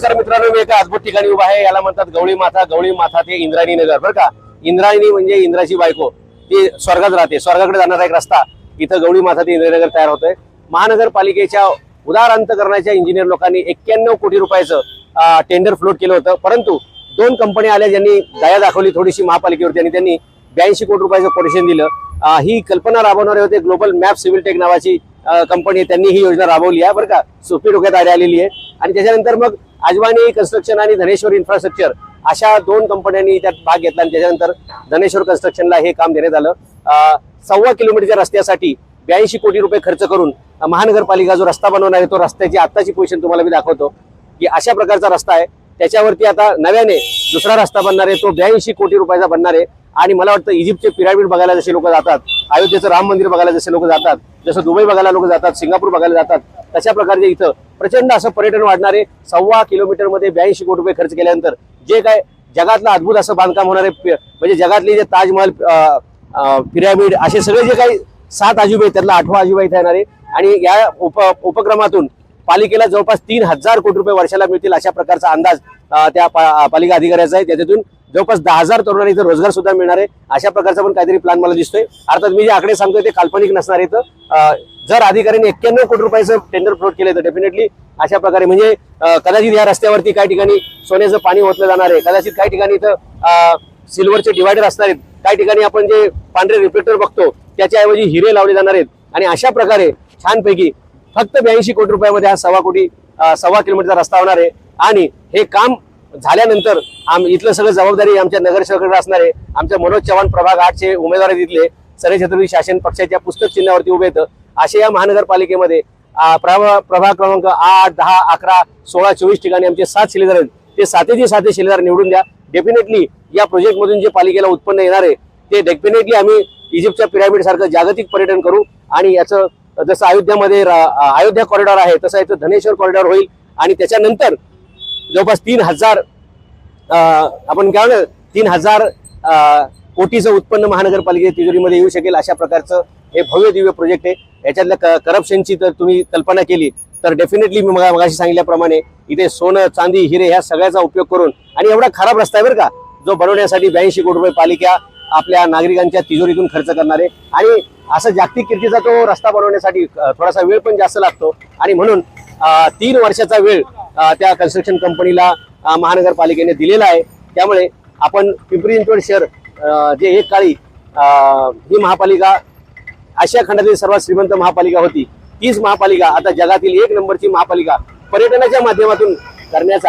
नमस्कार मित्रांनो मी एका अद्भुत ठिकाणी उभा आहे. याला म्हणतात गवळी माथा. गवळी माथा ते इंद्रायणी नगर बरं का? इंद्रायणी म्हणजे इंद्राची बायको. ती स्वर्गात राहते. स्वर्गाकडे जाणारा एक रस्ता. इथं गवळी माथा ते इंद्रायनगर तयार होतोय. महानगरपालिकेच्या उदार अंतकरणाच्या इंजिनियर लोकांनी एक्क्याण्णव कोटी रुपयाचं टेंडर फ्लोट केलं होतं. परंतु दोन कंपन्या आल्या ज्यांनी दया दाखवली थोडीशी महापालिकेवरती आणि त्यांनी ब्याऐंशी कोटी रुपयाचं कोटेशन दिलं. ही कल्पना राबवणारे होते. ग्लोबल मॅप सिव्हिल टेक नावाची कंपनी त्यांनी ही योजना राबवली आहे बरं का? सोपी डोक्यात आली आलेली आहे. आणि त्याच्यानंतर मग अजवानी कन्स्ट्रक्शन आणि धनेश्वर इन्फ्रास्ट्रक्चर अशा दोन कंपन्यांनी त्यात भाग घेतला आणि त्याच्यानंतर धनेश्वर कन्स्ट्रक्शनला हे काम देण्यात आलं. सव्वा किलोमीटरच्या रस्त्यासाठी ब्याऐंशी कोटी रुपये खर्च करून महानगरपालिका जो रस्ता बनवणार आहे तो रस्त्याची आत्ताची पोझिशन तुम्हाला मी दाखवतो की अशा प्रकारचा रस्ता आहे. त्याच्यावरती आता नव्याने दुसरा रस्ता बनणार आहे तो ब्याऐंशी कोटी रुपयाचा बनणार आहे. आणि मला वाटतं इजिप्तचे पिरामिड बघायला जसे लोक जातात अयोध्येचं राम मंदिर बघायला जसे लोक जातात जसं दुबई बघायला लोक जातात सिंगापूर बघायला जातात तशा प्रकारचे इथं प्रचंड असं पर्यटन वाढणार आहे सव्वा किलोमीटरमध्ये ब्याऐंशी कोटी रुपये खर्च केल्यानंतर जे काय जगातलं अद्भुत असं बांधकाम होणार आहे म्हणजे जगातले जे ताजमहल पिरॅमिड असे सगळे जे काही सात अजुबे आहेत त्यातला आठवा अजुबा इथे येणार आहे. आणि या उप उपक्रमातून पालिकेला जवळपास तीन हजार कोटी रुपये वर्षाला मिळतील अशा प्रकारचा अंदाज त्या पा- पालिका अधिकाऱ्याचा आहे. त्याच्यातून जवळपास दहा हजार तरुणांना इथं रोजगार सुद्धा मिळणार आहे. अशा प्रकारचा पण काहीतरी प्लॅन मला दिसतोय. अर्थात मी जे आकडे सांगतोय ते काल्पनिक नसणार इथं. जर अधिकाऱ्यांनी एक्क्याण्णव कोटी रुपयाचं टेंडर फ्लोट केलं तर डेफिनेटली अशा प्रकारे म्हणजे कदाचित या रस्त्यावरती काही ठिकाणी सोन्याचं पाणी ओतलं जाणार आहे. कदाचित काही ठिकाणी इथं सिल्वरचे डिवायडर असणार आहेत. काही ठिकाणी आपण जे पांढरे रिफ्लेक्टर बघतो त्याच्याऐवजी हिरे लावले जाणार आहेत. आणि अशा प्रकारे छानपैकी फक्त ब्याऐंशी कोटी रुपयामध्ये हा सव्वा कोटी सव्वा किलोमीटरचा रस्ता होणार आहे. आणि हे काम झाल्यानंतर आम इथलं सगळं जबाबदारी आमच्या नगरसेवकांकडे असणार आहे. आमच्या मनोज चव्हाण प्रभाग आठचे उमेदवार आहेत सरे छत्रपती शासन पक्षाच्या पुस्तक चिन्हावरती उभे येतं अशा या महानगरपालिकेमध्ये प्रभा- प्रभाग क्रमांक आठ दहा अकरा सोळा चोवीस ठिकाणी आमचे सात शिलेदार आहेत. ते सातेचे साते शिलेदार निवडून द्या. डेफिनेटली या प्रोजेक्टमधून जे पालिकेला उत्पन्न येणार आहे ते डेफिनेटली आम्ही इजिप्तच्या पिरामिड सारखं जागतिक पर्यटन करू आणि याचं जसं अयोध्यामध्ये रा- अयोध्या कॉरिडॉर आहे तसं इथं धनेश्वर कॉरिडॉर होईल. आणि त्याच्यानंतर जवळपास तीन हजार आपण काय म्हणू तीन हजार कोटीचं उत्पन्न महानगरपालिकेच्या तिजोरीमध्ये येऊ शकेल अशा प्रकारचं हे भव्य दिव्य प्रोजेक्ट आहे. याच्यातल्या करप्शनची जर तुम्ही कल्पना केली तर डेफिनेटली मी मगा मगाशी सांगितल्याप्रमाणे इथे सोनं चांदी हिरे ह्या सगळ्याचा उपयोग करून आणि एवढा खराब रस्ता आहे बरं का जो बनवण्यासाठी ब्याऐंशी कोटी रुपये पालिका आपल्या नागरिकांच्या तिजोरीतून खर्च करणार. आहे आणि असं जागतिक कीर्तीचा तो रस्ता बनवण्यासाठी थोडासा वेळ पण जास्त लागतो. आणि म्हणून तीन वर्षाचा वेळ त्या कन्स्ट्रक्शन कंपनीला महानगरपालिकेने दिलेला आहे. त्यामुळे आपण पिंपरी चिंचवड शहर जे एक काळी ही महापालिका आशिया खंडातील सर्वात श्रीमंत महापालिका होती. तीच महापालिका आता जगातील एक नंबरची महापालिका पर्यटनाच्या माध्यमातून करण्याचा